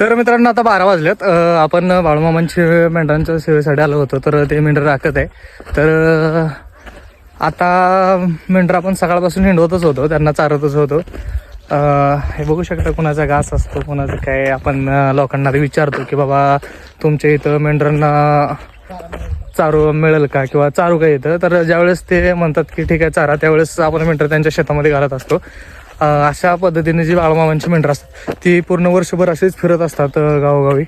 तर मित्रांनो आता बारा वाजलेत. आपण बाळूमामांच्या मेंढरांच्या सेवेसाठी आलो होतो तर ते मेंढर राखत आहे. तर आता मेंढर आपण सकाळपासून हिंडवतच होतो त्यांना चारतच होतो. हे बघू शकता कुणाचा घास असतो कुणाचं काय आपण लोकांना ते विचारतो की बाबा तुमच्या इथं मेंढरांना चारू मिळेल का किंवा चारू काय येतं तर ज्यावेळेस ते म्हणतात की ठीक आहे चारा त्यावेळेस आपण मेंढर त्यांच्या शेतामध्ये घालत असतो. अशा पद्धतीने जी बाळमामांची मेंढर असतात ती पूर्ण वर्षभर असेच फिरत असतात गावोगावी.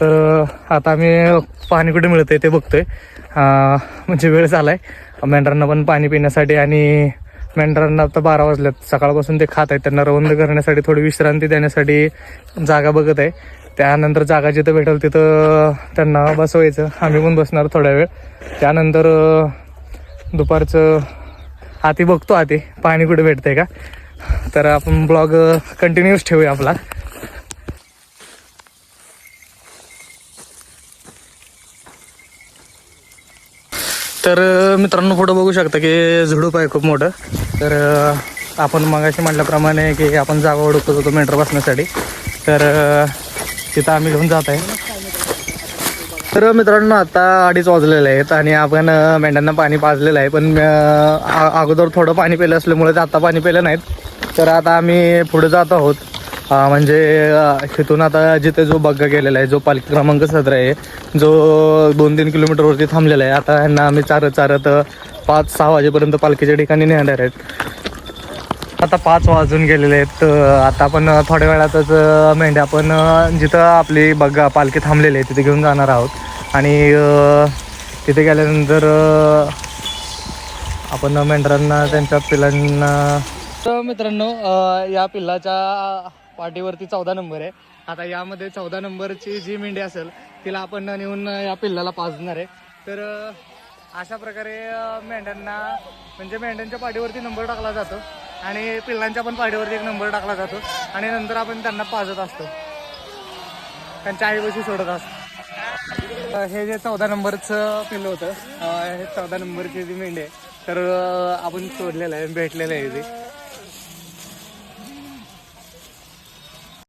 तर आता आम्ही पाणी कुठे मिळतंय ते बघतोय. म्हणजे वेळ झालाय. मेंढरांना पण पाणी पिण्यासाठी आणि मेंढरांना आता बारा वाजल्यात सकाळपासून ते खात आहेत. त्यांना रवंद करण्यासाठी थोडी विश्रांती देण्यासाठी जागा बघत आहे. त्यानंतर जागा जिथं भेटेल तिथं त्यांना बसवायचं. आम्ही पण बसणार थोड्या वेळ. त्यानंतर दुपारचं हाती बघतो हाती पाणी कुठे भेटतंय का? तर आपण ब्लॉग कंटिन्यूस ठेवूया आपला. तर मित्रांनो फोटो बघू शकता की झुडूप आहे खूप मोठं. तर आपण मगाशी म्हटल्याप्रमाणे की आपण जागा ओळखत होतो मेंटर बसण्यासाठी. तर तिथं आम्ही घेऊन जात आहे. तर मित्रांनो आता अडीच वाजलेले आहेत आणि आपण मेंढ्यांना पाणी पाजलेलं आहे. पण आ- अगोदर थोडं पाणी पेलं असल्यामुळे ते आता पाणी पेलं नाहीत. तर आता आम्ही पुढे जात आहोत. म्हणजे तिथून इथून आता जिथे जो बग्गा गेलेला आहे जो पालखी क्रमांक सतरा आहे जो दोन तीन किलोमीटरवरती थांबलेला आहे. आता यांना आम्ही चारत चारत पाच सहा वाजेपर्यंत पालखीच्या ठिकाणी नेणार आहेत. आता पाच वाजून गेलेले आहेत. आता आपण थोड्या वेळातच मेंढ्या आपण जिथं आपली बघा पालखी थांबलेली आहे तिथे घेऊन जाणार आहोत. आणि तिथे गेल्यानंतर आपण मेंढरांना त्यांच्या पिलांना तर मित्रांनो या पिल्लाच्या पाठीवरती चौदा नंबर आहे. आता यामध्ये चौदा नंबरची जी मेंढी असेल तिला आपण नेऊन या पिल्लाला पाजणार आहे. तर अशा प्रकारे मेंढ्यांना म्हणजे मेंढ्यांच्या पाठीवरती नंबर टाकला जातो. आणि पिल्लांच्या पण पाठीवरती एक नंबर टाकला जातो. आणि नंतर आपण त्यांना पाजत असतो. त्यांच्या आईपाशी सोडत असतो. हे जे चौदा नंबरचं पिल्लं होतं हे चौदा नंबरची जी मेंढी आहे तर आपण सोडलेलं आहे भेटलेलं आहे ते